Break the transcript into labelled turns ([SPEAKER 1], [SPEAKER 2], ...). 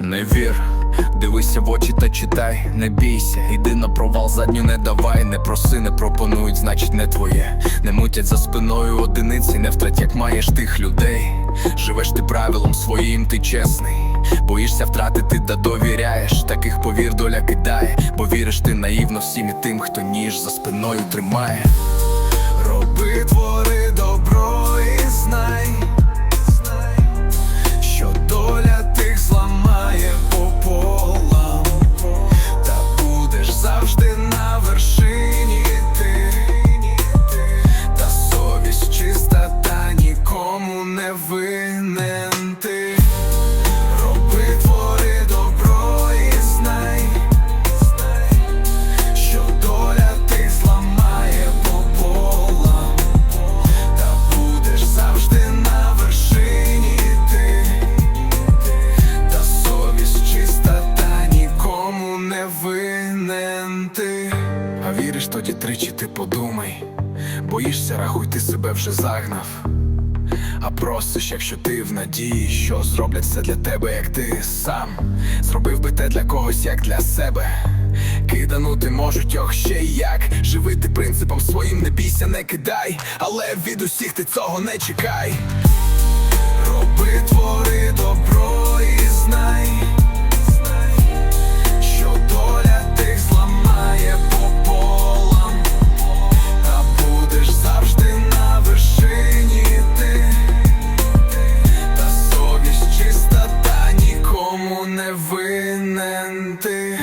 [SPEAKER 1] Не вір, дивися в очі та читай, не бійся, іди на провал, задню не давай, не проси, не пропонують, значить не твоє. Не мутять за спиною одиниці, не втрать, як маєш тих людей. Живеш ти правилом своїм, ти чесний. Боїшся втратити, да довіряєш. Таких повір, доля кидає, бо віриш ти наївно всім і тим, хто ніж за спиною тримає. Роби твори А тоді тричі, ти подумай, боїшся, рахуй, ти себе вже загнав. А просиш, якщо ти в надії, що зроблять все для тебе, як ти сам Зробив би те для когось, як для себе. Киданути можуть ох ще як. Живи ти принципом своїм, не бійся, не кидай, але від усіх ти цього не чекай. Роби знай, винен ти.